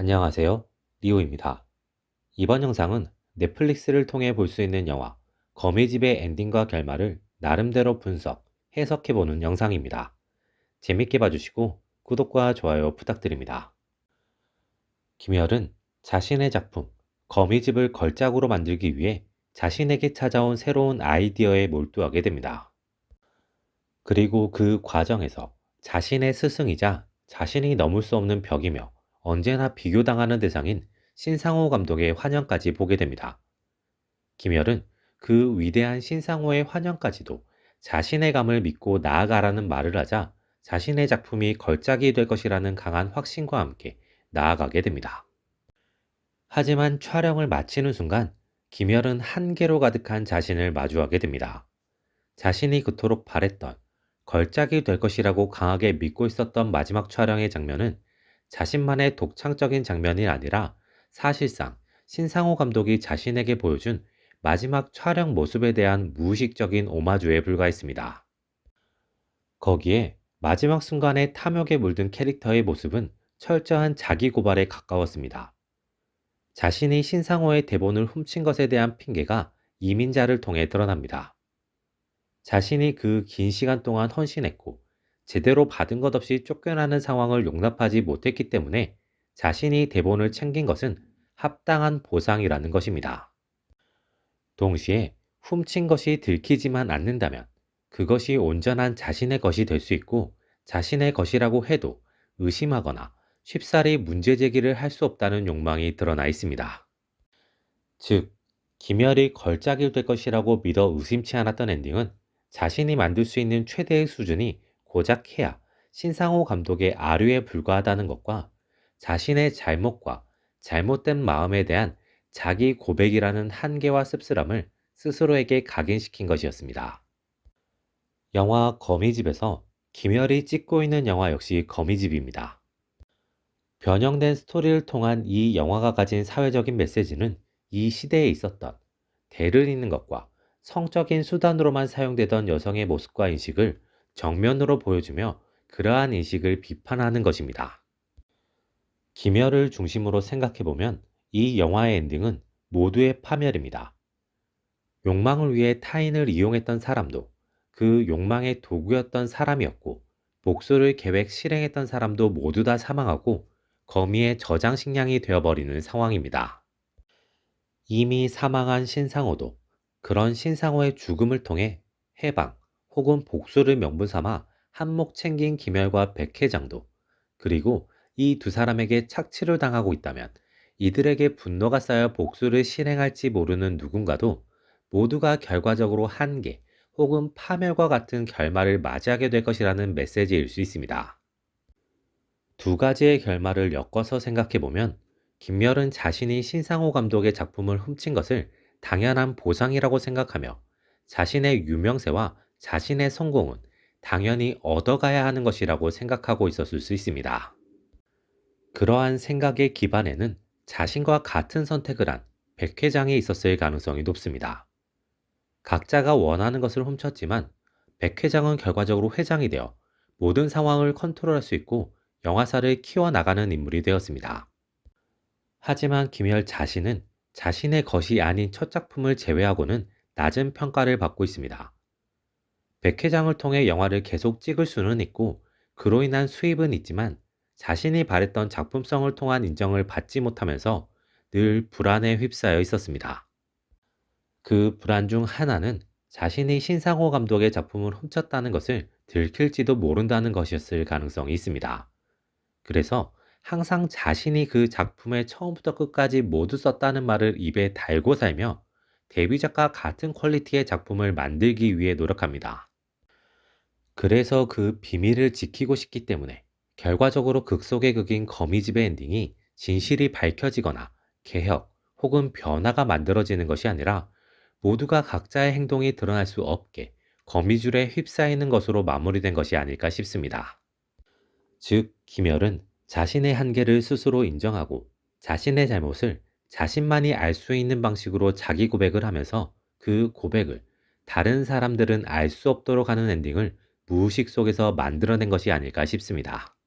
안녕하세요. 리오입니다. 이번 영상은 넷플릭스를 통해 볼 수 있는 영화 거미집의 엔딩과 결말을 나름대로 분석, 해석해보는 영상입니다. 재밌게 봐주시고 구독과 좋아요 부탁드립니다. 김열은 자신의 작품 거미집을 걸작으로 만들기 위해 자신에게 찾아온 새로운 아이디어에 몰두하게 됩니다. 그리고 그 과정에서 자신의 스승이자 자신이 넘을 수 없는 벽이며 언제나 비교당하는 대상인 신상호 감독의 환영까지 보게 됩니다. 김열은 그 위대한 신상호의 환영까지도 자신의 감을 믿고 나아가라는 말을 하자 자신의 작품이 걸작이 될 것이라는 강한 확신과 함께 나아가게 됩니다. 하지만 촬영을 마치는 순간 김열은 한계로 가득한 자신을 마주하게 됩니다. 자신이 그토록 바랬던 걸작이 될 것이라고 강하게 믿고 있었던 마지막 촬영의 장면은 자신만의 독창적인 장면이 아니라 사실상 신상호 감독이 자신에게 보여준 마지막 촬영 모습에 대한 무의식적인 오마주에 불과했습니다. 거기에 마지막 순간에 탐욕에 물든 캐릭터의 모습은 철저한 자기 고발에 가까웠습니다. 자신이 신상호의 대본을 훔친 것에 대한 핑계가 이민자를 통해 드러납니다. 자신이 그 긴 시간 동안 헌신했고 제대로 받은 것 없이 쫓겨나는 상황을 용납하지 못했기 때문에 자신이 대본을 챙긴 것은 합당한 보상이라는 것입니다. 동시에 훔친 것이 들키지만 않는다면 그것이 온전한 자신의 것이 될 수 있고 자신의 것이라고 해도 의심하거나 쉽사리 문제 제기를 할 수 없다는 욕망이 드러나 있습니다. 즉, 김열이 걸작이 될 것이라고 믿어 의심치 않았던 엔딩은 자신이 만들 수 있는 최대의 수준이 고작 해야 신상호 감독의 아류에 불과하다는 것과 자신의 잘못과 잘못된 마음에 대한 자기 고백이라는 한계와 씁쓸함을 스스로에게 각인시킨 것이었습니다. 영화 거미집에서 김열이 찍고 있는 영화 역시 거미집입니다. 변형된 스토리를 통한 이 영화가 가진 사회적인 메시지는 이 시대에 있었던 대를 잇는 것과 성적인 수단으로만 사용되던 여성의 모습과 인식을 정면으로 보여주며 그러한 인식을 비판하는 것입니다. 김열을 중심으로 생각해보면 이 영화의 엔딩은 모두의 파멸입니다. 욕망을 위해 타인을 이용했던 사람도 그 욕망의 도구였던 사람이었고 복수를 계획 실행했던 사람도 모두 다 사망하고 거미의 저장식량이 되어버리는 상황입니다. 이미 사망한 신상호도 그런 신상호의 죽음을 통해 해방, 혹은 복수를 명분 삼아 한몫 챙긴 김열과 백회장도 그리고 이 두 사람에게 착취를 당하고 있다면 이들에게 분노가 쌓여 복수를 실행할지 모르는 누군가도 모두가 결과적으로 한계 혹은 파멸과 같은 결말을 맞이하게 될 것이라는 메시지일 수 있습니다. 두 가지의 결말을 엮어서 생각해 보면 김열은 자신이 신상호 감독의 작품을 훔친 것을 당연한 보상이라고 생각하며 자신의 유명세와 자신의 성공은 당연히 얻어가야 하는 것이라고 생각하고 있었을 수 있습니다. 그러한 생각의 기반에는 자신과 같은 선택을 한 백 회장이 있었을 가능성이 높습니다. 각자가 원하는 것을 훔쳤지만 백 회장은 결과적으로 회장이 되어 모든 상황을 컨트롤할 수 있고 영화사를 키워나가는 인물이 되었습니다. 하지만 김열 자신은 자신의 것이 아닌 첫 작품을 제외하고는 낮은 평가를 받고 있습니다. 백회장을 통해 영화를 계속 찍을 수는 있고 그로 인한 수입은 있지만 자신이 바랬던 작품성을 통한 인정을 받지 못하면서 늘 불안에 휩싸여 있었습니다. 그 불안 중 하나는 자신이 신상호 감독의 작품을 훔쳤다는 것을 들킬지도 모른다는 것이었을 가능성이 있습니다. 그래서 항상 자신이 그 작품에 처음부터 끝까지 모두 썼다는 말을 입에 달고 살며 데뷔작과 같은 퀄리티의 작품을 만들기 위해 노력합니다. 그래서 그 비밀을 지키고 싶기 때문에 결과적으로 극 속의 극인 거미집의 엔딩이 진실이 밝혀지거나 개혁 혹은 변화가 만들어지는 것이 아니라 모두가 각자의 행동이 드러날 수 없게 거미줄에 휩싸이는 것으로 마무리된 것이 아닐까 싶습니다. 즉, 김열은 자신의 한계를 스스로 인정하고 자신의 잘못을 자신만이 알 수 있는 방식으로 자기 고백을 하면서 그 고백을 다른 사람들은 알 수 없도록 하는 엔딩을 무의식 속에서 만들어낸 것이 아닐까 싶습니다.